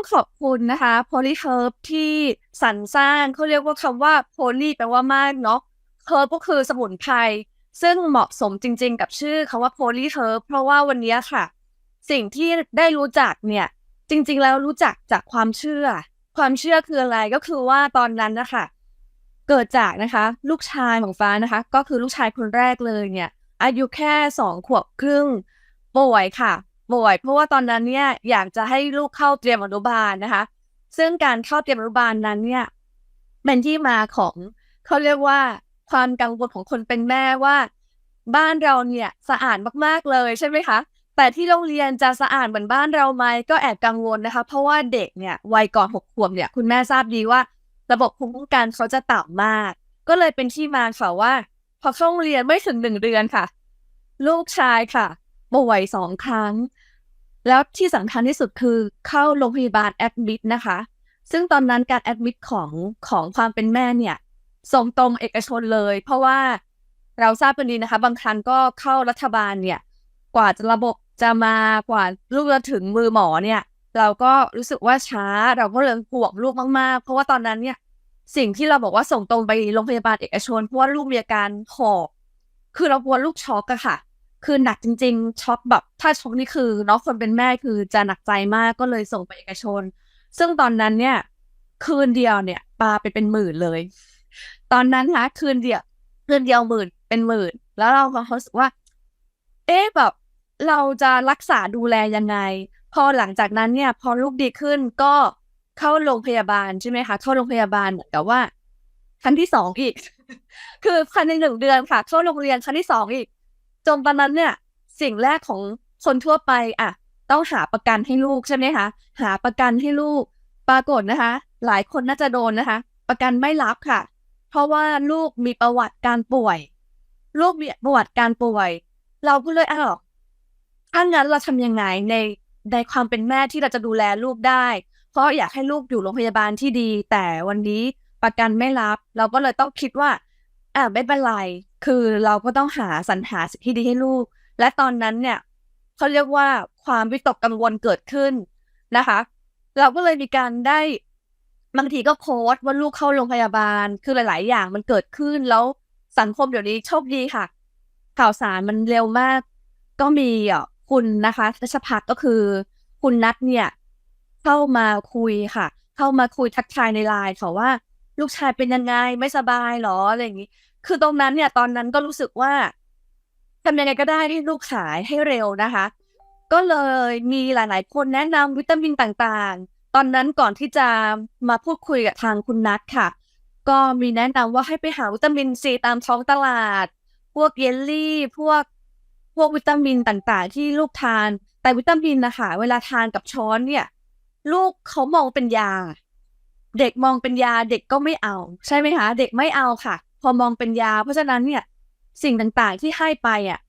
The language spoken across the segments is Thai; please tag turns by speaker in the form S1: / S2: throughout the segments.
S1: ต้องขอบคุณนะคะ Polyherb ที่สรรสร้างเขาเรียกว่าคำว่า Poly แปลว่ามากเนาะ Herb ก็คือสมุนไพรซึ่งเหมาะสมจริง ๆ กับชื่อคำว่า Polyherb เพราะว่าวันนี้ค่ะ สิ่งที่ได้รู้จักเนี่ย จริง ๆ แล้วรู้จักจากความเชื่อ ความเชื่อคืออะไรก็คือว่าตอนนั้นนะคะเกิดจากนะคะ ลูกชายของฟ้านะคะ ก็คือลูกชายคนแรกเลยเนี่ย อายุแค่2ขวบครึ่งป่วยค่ะ ป่วย เพราะว่าตอนนั้นเนี่ยอยากจะให้ลูกเข้าเตรียมอนุบาลนะคะ ซึ่งการเข้าเตรียมอนุบาลนั้นเนี่ยเป็นที่มาของเขาเรียกว่าความกังวลของคนเป็นแม่ว่า บ้านเราเนี่ยสะอาดมากๆเลยใช่ไหมคะ แต่ที่โรงเรียนจะสะอาดเหมือนบ้านเราไหมก็แอบกังวลนะคะ เพราะว่าเด็กเนี่ยวัยก่อน6ขวบเนี่ยคุณแม่ทราบดีว่า ระบบภูมิคุ้มกันเขาจะต่ำมาก ก็เลยเป็นที่มาค่ะว่า พอเข้าโรงเรียนไม่ถึง1เดือนค่ะ ลูกชายค่ะป่วย2ครั้ง แล้วที่สำคัญที่สุดคือเข้าโรงพยาบาลแอดมิตนะคะ ซึ่งตอนนั้นการแอดมิตของของความเป็นแม่เนี่ยส่งตรงเอกชนเลย เพราะว่าเราทราบกันดีนะคะ บางครั้งก็เข้ารัฐบาลเนี่ย กว่าจะระบบจะมากว่าลูกจะถึงมือหมอเนี่ย เราก็รู้สึกว่าช้าเราก็เลยห่วงลูกมากๆ เพราะว่าตอนนั้นเนี่ยสิ่งที่เราบอกว่าส่งตรงไปโรงพยาบาลเอกชนเพราะว่าลูกมีอาการหอบคือเรากลัวลูกช็อกอะค่ะ คือหนักจริง ๆช็อกแบบ ถ้าช็อกนี่คือเนาะคนเป็นแม่คือจะหนักใจมากก็เลยส่งไปเอกชน ซึ่งตอนนั้นเนี่ย คืนเดียวเนี่ยปาไปเป็นหมื่นเลย ตอนนั้นนะคืนเดียวคืนเดียวหมื่นเป็นหมื่น แล้วเราก็รู้สึกว่า เอ๊ะแบบเราจะรักษาดูแลยังไง พอหลังจากนั้นเนี่ย พอลูกดีขึ้นก็เข้าโรงพยาบาลใช่ไหมคะเข้าโรงพยาบาลเหมือนกับว่า ครั้งที่2อีก คือภายใน1เดือนค่ะเข้าโรงเรียนครั้งที่2อีก จนตอนนั้นเนี่ย สิ่งแรกของคนทั่วไปอะต้องหาประกันให้ลูกใช่ไหมคะ หาประกันให้ลูก ปรากฏนะคะ หลายคนน่าจะโดนนะคะ ประกันไม่รับค่ะ เพราะว่าลูกมีประวัติการป่วย ลูกมีประวัติการป่วย เราก็เลยอ้าวถ้างั้นเราทำยังไงในในความเป็นแม่ที่เราจะดูแลลูกได้ เพราะอยากให้ลูกอยู่โรงพยาบาลที่ดี แต่วันนี้ประกันไม่รับ เราก็เลยต้องคิดว่า อ่าไม่เป็นไร คือเราก็ต้องหาสรรหาสิ่งที่ดีให้ลูก และตอนนั้นเนี่ยเขาเรียกว่าความวิตกกังวลเกิดขึ้นนะคะ เราก็เลยมีการได้บางทีก็โพสต์ว่าลูกเข้าโรงพยาบาล คือหลาย ๆ อย่างมันเกิดขึ้นแล้วสังคมเดี๋ยวนี้โชคดีค่ะ ข่าวสารมันเร็วมาก ก็มีอะคุณนะคะรัชพัฒก็คือ คุณนัทเนี่ย เข้ามาคุยค่ะ เข้ามาคุยทักทายใน LINE ค่ะว่า" ลูกชายเป็นยังไง?ไม่สบายเหรอ?"อะไรอย่างงี้ คือตรงนั้นเนี่ย ตอนนั้นก็รู้สึกว่าทำยังไงก็ได้ให้ลูกหายให้เร็วนะคะ ก็เลยมีหลาย ๆ คนแนะนำวิตามินต่างๆ ตอนนั้นก่อนที่จะมาพูดคุยกับทางคุณนัทค่ะ ก็มีแนะนำว่าให้ไปหาวิตามินซีตามท้องตลาด พวกเยลลี่ พวกพวกวิตามินต่างๆ ที่ลูกทาน แต่วิตามินนะคะ เวลาทานกับช้อนเนี่ย ลูกเขามองเป็นยา เด็กมองเป็นยาเด็กก็ไม่เอา ใช่ไหมคะ เด็กไม่เอาค่ะ พอมองเป็นยา เพราะฉะนั้นเนี่ยสิ่งต่างๆที่ให้ไปอะ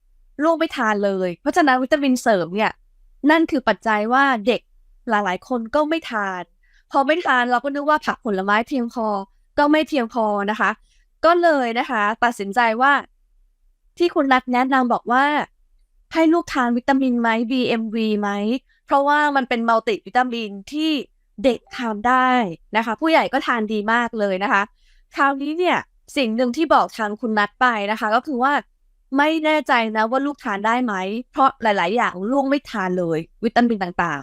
S1: ลูกไม่ทานเลย เพราะฉะนั้นวิตามินเสริมเนี่ย นั่นคือปัจจัยว่าเด็กหลายๆ คนก็ไม่ทาน พอไม่ทานเราก็นึกว่าผักผลไม้เพียงพอก็ไม่เพียงพอนะคะ ก็เลยนะคะ ตัดสินใจว่า ที่คุณนัทแนะนำบอกว่า ให้ลูกทานวิตามินไหม BMV ไหม เพราะว่ามันเป็นมัลติวิตามินที่ เด็กทานได้นะคะ ผู้ใหญ่ก็ทานดีมากเลยนะคะ คราวนี้เนี่ยสิ่งหนึ่งที่บอกทางคุณนัทไปนะคะ ก็คือว่าไม่แน่ใจนะว่าลูกทานได้ไหม เพราะหลาย ๆ อย่างลูกไม่ทานเลย วิตามินต่าง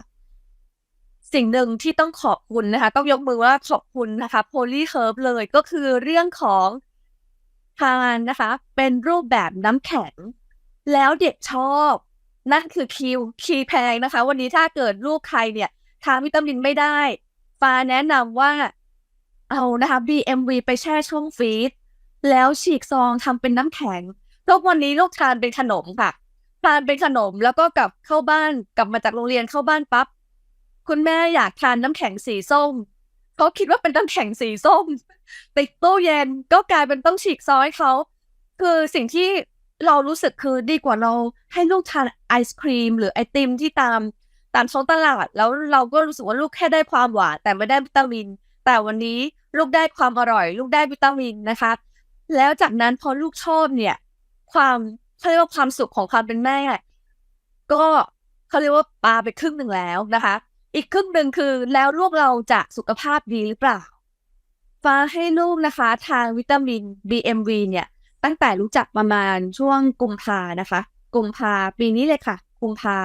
S1: ๆ สิ่งหนึ่งที่ต้องขอบคุณนะคะ ต้องยกมือว่าขอบคุณนะคะ Polyherb เลยก็คือเรื่องของทานนะคะ เป็นรูปแบบน้ำแข็ง แล้วเด็กชอบ นั่นคือคีย์คีย์แพงนะคะ วันนี้ถ้าเกิดลูกใครเนี่ย ทานวิตามินไม่ได้ฟ้าแนะนำว่าเอานะคะ BMV ไปแช่ช่องฟรีซแล้วฉีกซองทำเป็นน้ำแข็งทุกวันนี้ลูกทานเป็นขนมค่ะทานเป็นขนมแล้วก็กลับเข้าบ้านกลับมาจากโรงเรียนเข้าบ้านปั๊บคุณแม่อยากทานน้ำแข็งสีส้มเขาคิดว่าเป็นน้ำแข็งสีส้มติดตู้เย็นก็กลายเป็นต้องฉีกซองให้เขาคือสิ่งที่เรารู้สึกคือดีกว่าเราให้ลูกทานไอศกรีม หรือไอติมที่ตาม ตามท้องตลาด แล้วเราก็รู้สึกว่าลูกแค่ได้ความหวานแต่ไม่ได้วิตามิน แต่วันนี้ลูกได้ความอร่อย ลูกได้วิตามินนะคะ แล้วจากนั้นพอลูกชอบเนี่ย ความเขาเรียกว่าความสุขของความเป็นแม่ ก็เขาเรียกว่าปาไปครึ่งหนึ่งแล้วนะคะ อีกครึ่งหนึ่งคือแล้วลูกเราจะสุขภาพดีหรือเปล่าฟ้าให้ลูกนะคะ ทานวิตามิน BMV เนี่ย ตั้งแต่รู้จักประมาณช่วงกุมภานะคะ กุมภาปีนี้เลยค่ะ กุมภา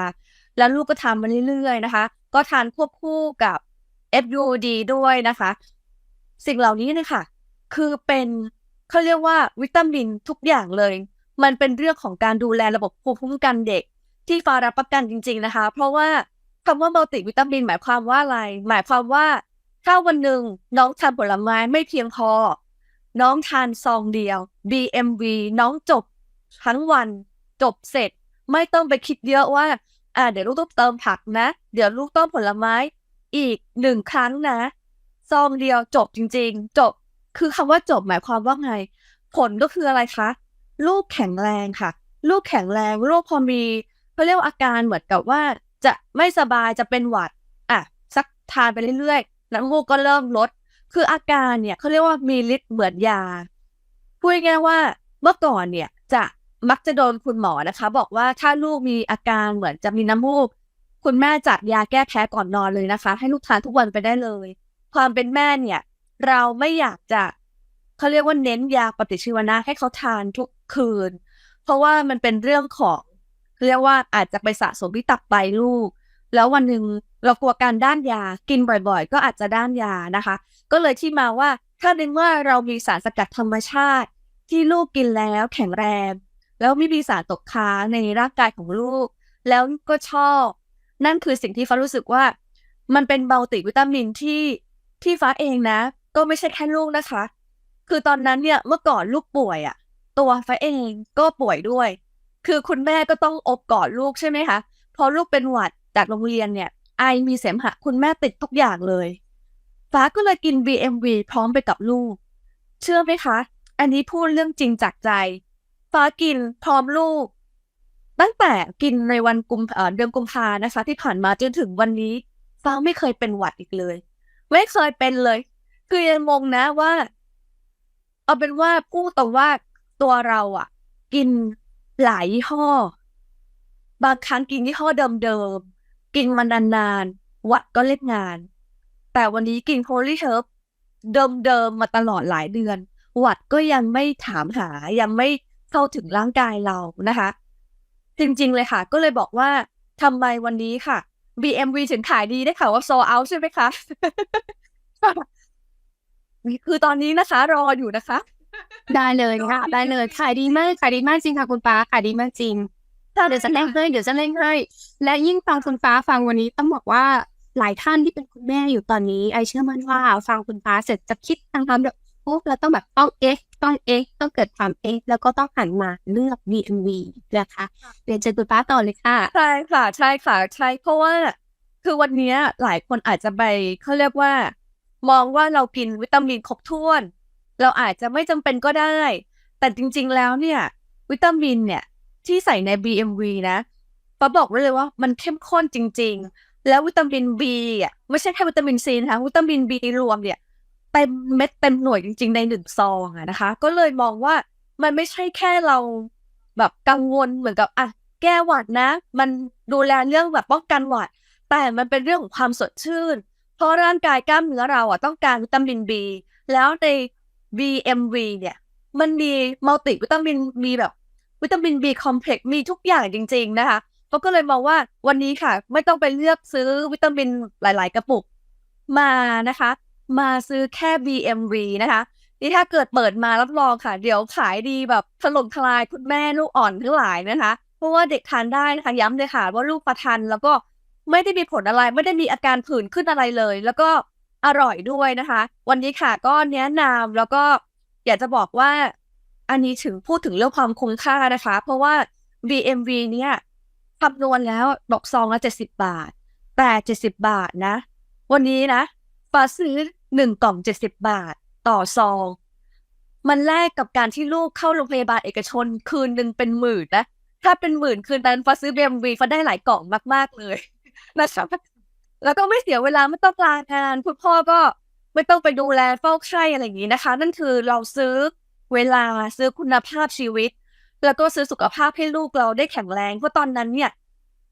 S1: แล้วลูกก็ทานมาเรื่อยๆนะคะ ก็ทานควบคู่กับ FUD ด้วยนะคะ สิ่งเหล่านี้เนี่ยค่ะคือเป็นเขาเรียกว่าวิตามินทุกอย่างเลย มันเป็นเรื่องของการดูแลระบบภูมิคุ้มกันเด็ก ที่ฟารับประกันจริง ๆนะคะ เพราะว่าคำว่ามัลติวิตามินหมายความว่าอะไร หมายความว่าถ้าวันหนึ่งน้องทานผลไม้ไม่เพียงพอ น้องทานซองเดียว BMV น้องจบทั้งวันจบเสร็จ ไม่ต้องไปคิดเยอะว่า อ่าเดี๋ยวลูกต้องเติมผักนะ เดี๋ยวลูกต้องผลไม้ อีกหนึ่งครั้งนะซองเดียวจบจริง ๆ จบ คือคำว่าจบหมายความว่าไง ผลก็คืออะไรคะลูกแข็งแรงค่ะ ลูกแข็งแรงลูกพอมีเขาเรียกว่าอาการเหมือนกับว่า จะไม่สบายจะเป็นหวัดอะสักทานไปเรื่อยๆน้ำมูกก็เริ่มลด คืออาการเนี่ยเขาเรียกว่ามีฤทธิ์เหมือนยาพูดง่ายๆว่าเมื่อก่อนเนี่ยจะ มักจะโดนคุณหมอนะคะ บอกว่าถ้าลูกมีอาการเหมือนจะมีน้ำมูก คุณแม่จัดยาแก้แพ้ก่อนนอนเลยนะคะ ให้ลูกทานทุกวันไปได้เลย ความเป็นแม่เนี่ย เราไม่อยากจะเขาเรียกว่าเน้นยาปฏิชีวนะให้เขาทานทุกคืน เพราะว่ามันเป็นเรื่องของเรียกว่าอาจจะไปสะสมที่ตับไตลูก แล้ววันหนึ่งเรากลัวการด้านยากินบ่อยๆ ก็อาจจะด้านยานะคะ ก็เลยที่มาว่าถ้าในเมื่อเรามีสารสกัดธรรมชาติ ที่ลูกกินแล้วแข็งแรง แล้วไม่มีสารตกค้างในร่างกายของลูก แล้วก็ชอบ นั่นคือสิ่งที่ฟ้ารู้สึกว่า มันเป็นมัลติวิตามินที่ที่ฟ้าเองนะ ก็ไม่ใช่แค่ลูกนะคะ คือตอนนั้นเนี่ยเมื่อก่อนลูกป่วยอะ่ะ ตัวฟ้าเองก็ป่วยด้วย คือคุณแม่ก็ต้องอบกอดลูกใช่ไหมคะพอลูกเป็นหวัดจากโรงเรียนเนี่ย ไอมีเสมหะคุณแม่ติดทุกอย่างเลย ฟ้าก็เลยกิน BMV พร้อมไปกับลูก เชื่อไหมคะ อันนี้พูดเรื่องจริงจากใจ ฟ้ากินพร้อมลูก ตั้งแต่กินในวันกุมเดือนกุมภานะคะ ที่ผ่านมาจนถึงวันนี้ ฟ้าไม่เคยเป็นหวัดอีกเลย ไม่เคยเป็นเลย คือยังงงนะว่า เอาเป็นว่าพูดตรงว่าตัวเราอะกินหลายยี่ห้อ บางครั้งกินยี่ห้อเดิมๆ กินมานานๆหวัดก็เล่นงาน แต่วันนี้กินโพลีเฮิร์บเดิมๆ มาตลอดหลายเดือน หวัดก็ยังไม่ถามหา ยังไม่ เข้าถึงร่างกายเรานะคะ จริงๆเลยค่ะ ก็เลยบอกว่าทำไมวันนี้ค่ะ BMV ถึงขายดีได้ค่ะว่าโซเอาใช่ไหมคะคือตอนนี้นะคะ รออยู่นะคะ
S2: ได้เลยค่ะ ได้เลยขายดีมากขายดีมากจริงค่ะคุณฟ้าขายดีมากจริงเดี๋ยวจะเล่นให้เดี๋ยวจะเล่นให้และยิ่งฟังคุณฟ้าฟังวันนี้ต้องบอกว่าหลายท่านที่เป็นคุณแม่อยู่ตอนนี้ ไอเชื่อมั่นว่า ฟังคุณฟ้าเสร็จจะคิดทางคำแบบโอ้เราต้องแบบต้องเอ็กต้องเอ็กต้องเกิดความเอ็กแล้วก็ต้องหันมาเลือก BMV นะคะเรียนเชิญคุณฟ้าต่อเลยค่ะ
S1: ใช่ค่ะ ใช่ค่ะ ใช่เพราะว่า คือวันเนี้ยหลายคนอาจจะไปเขาเรียกว่า มองว่าเรากินวิตามินครบถ้วน เราอาจจะไม่จำเป็นก็ได้ แต่จริง ๆ แล้วเนี่ย วิตามินเนี่ย ที่ใส่ใน BMV นะป้าบอกไว้เลยว่ามันเข้มข้นจริง ๆ แล้ววิตามิน B อะไม่ใช่แค่วิตามินซีนะคะวิตามิน B รวมเนี่ย เต็มเม็ดเต็มหน่วยจริง ๆ ในหนึ่งซองอะนะคะ ก็เลยมองว่ามันไม่ใช่แค่เราแบบกังวลเหมือนกับอะแก้หวัดนะ มันดูแลเรื่องแบบป้องกันหวัด แต่มันเป็นเรื่องของความสดชื่น เพราะร่างกายกล้ามเนื้อเราอะต้องการวิตามิน B แล้วใน BMV เนี่ย มันมีมัลติวิตามินมีแบบวิตามิน B คอมเพล็กซ์มีทุกอย่างจริง ๆ นะคะเขาก็เลยมองว่าวันนี้ค่ะ ไม่ต้องไปเลือกซื้อวิตามินหลาย ๆ กระปุกมานะคะ มาซื้อแค่ BMV นะคะ นี่ถ้าเกิดเปิดมารับรองค่ะ เดี๋ยวขายดีแบบถล่มทลายคุณแม่ลูกอ่อนทั้งหลายนะคะ เพราะว่าเด็กทานได้นะคะ ย้ำเลยค่ะว่าลูกประทานแล้วก็ไม่ได้มีผลอะไร ไม่ได้มีอาการผื่นขึ้นอะไรเลย แล้วก็อร่อยด้วยนะคะ วันนี้ค่ะก็แนะนำแล้วก็อยากจะบอกว่า อันนี้ถึงพูดถึงเรื่องความคุ้มค่านะคะ เพราะว่า BMV เนี่ยคำนวณแล้วดอกซองละเจ็ดสิบบาทแต่เจ็ดสิบบาทนะ วันนี้นะ ฟ้าซื้อหนึ่งกล่องเจ็ดสิบบาท ต่อซอง มันแลกกับการที่ลูกเข้าโรงพยาบาลเอกชนคืนหนึ่งเป็นหมื่นนะถ้าเป็นหมื่นคืนนั้นฟ้าซื้อ BMV ฟ้าได้หลายกล่องมาก ๆ เลยนะคะแล้วก็ไม่เสียเวลาไม่ต้องลางานคุณพ่อก็ไม่ต้องไปดูแลเฝ้าไข้อะไรอย่างนี้นะคะ นั่นคือเราซื้อเวลาซื้อคุณภาพชีวิต แล้วก็ซื้อสุขภาพให้ลูกเราได้แข็งแรงเพราะตอนนั้นเนี่ย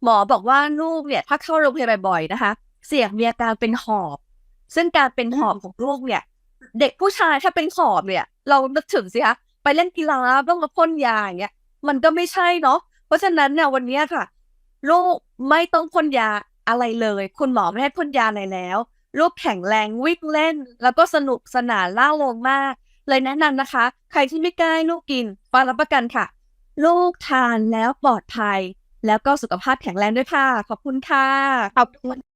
S1: หมอบอกว่าลูกเนี่ย ถ้าเข้าโรงพยาบาลบ่อยนะคะ เสี่ยงมีอาการเป็นหอบ ซึ่งการเป็นหอบของลูกเนี่ย เด็กผู้ชายถ้าเป็นหอบเนี่ย เรานึกถึงสิคะไปเล่นกีฬาต้องมาพ่นยาอย่างเงี้ยมันก็ไม่ใช่เนาะเพราะฉะนั้นเนี่ยวันเนี้ยค่ะลูกไม่ต้องพ่นยาอะไรเลย คุณหมอไม่ให้พ่นยาอะไรแล้วลูกแข็งแรงวิ่งเล่น แล้วก็สนุกสนานล่าเริงมาก เลยแนะนำนะคะ ใครที่ไม่กล้าให้ลูกกินฟ้ารับประกันค่ะ ลูกทานแล้วปลอดภัย แล้วก็สุขภาพแข็งแรงด้วยค่ะ ขอบคุณค่ะ
S2: ขอบคุณ